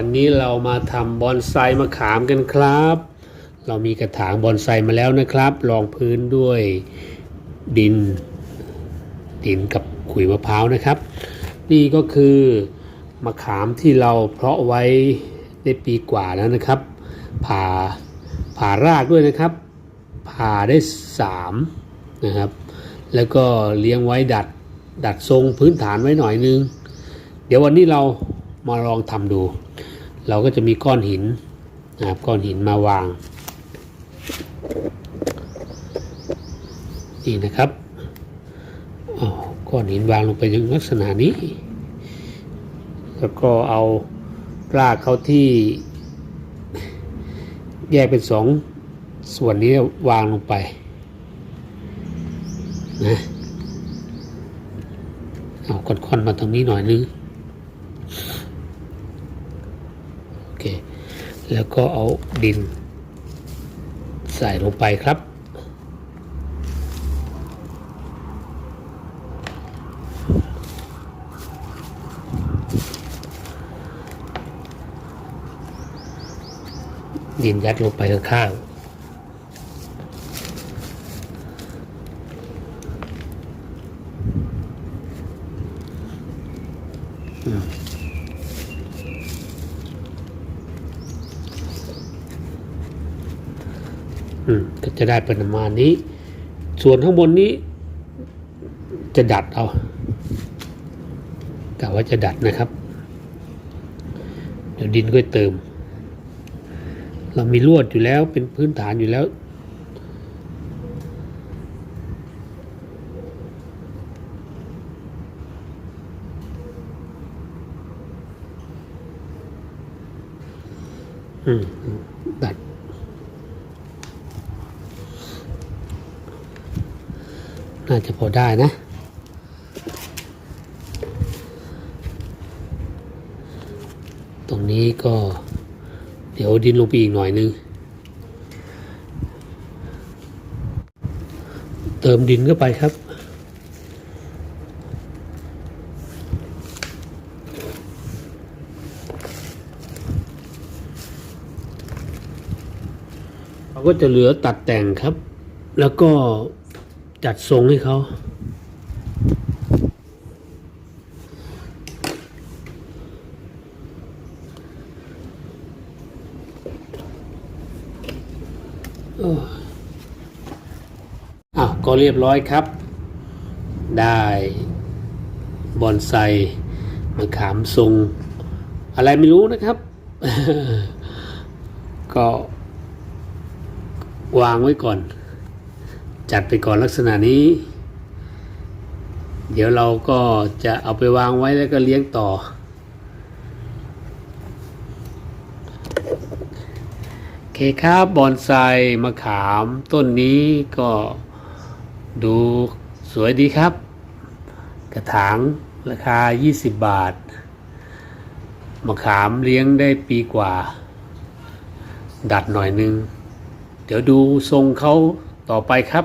ันนี้เรามาทำบอนไซมะขามกันครับ เรามีกระถางบอนไซมาแล้วนะครับรองพื้นด้วยดิน ดินกับขุยมะพร้าวนะครับ นี่ก็คือมะขามที่เราเพาะไว้ได้ปีกว่าแล้วนะครับ ผ่าผ่ารากด้วยนะครับ ผ่าได้สามนะครับ แล้วก็เลี้ยงไว้ดัดดัดทรงพื้นฐานไว้หน่อยนึง เดี๋ยววันนี้เรามาลองทำดู เราก็จะมีก้อนหินนะครับก้อนหินมาวางนี่นะครับเอาก้อนหินวางลงไปในลักษณะนี้ แล้วก็เอารากเขาที่แยกเป็นสองส่วนนี้วางลงไปนะเอาค่อนๆมาตรงนี้หน่อยนึงโอ เค แล้วก็เอาดิน ใส่ลงไปครับ ดินยัดลงไปข้างๆ อืมก็จะได้ประมาณนี้ ส่วนข้างบนนี้ จะดัดเอากะว่าจะดัดนะครับ เดี๋ยวดินก็เติม เรามีลวดอยู่แล้วเป็นพื้นฐานอยู่แล้วอืมดัด น่าจะพอได้นะ ตรงนี้ก็เดี๋ยวดินลงไปอีกหน่อยนึง เติมดินเข้าไปครับเราก็จะเหลือตัดแต่งครับ แล้วก็ จัดทรงให้เขาอ้าวก็เรียบร้อยครับ ได้บอนไซมะขามทรง อะไรไม่รู้นะครับ ก็วางไว้ก่อน จัดไปก่อนลักษณะนี้ เดี๋ยวเราก็จะเอาไปวางไว้แล้วก็เลี้ยงต่อ โอเคครับบอนไซมะขามต้นนี้ก็ดูสวยดีครับ กระถางราคา 20 บาท มะขามเลี้ยงได้ปีกว่า ดัดหน่อยนึง เดี๋ยวดูทรงเขาต่อไปครับ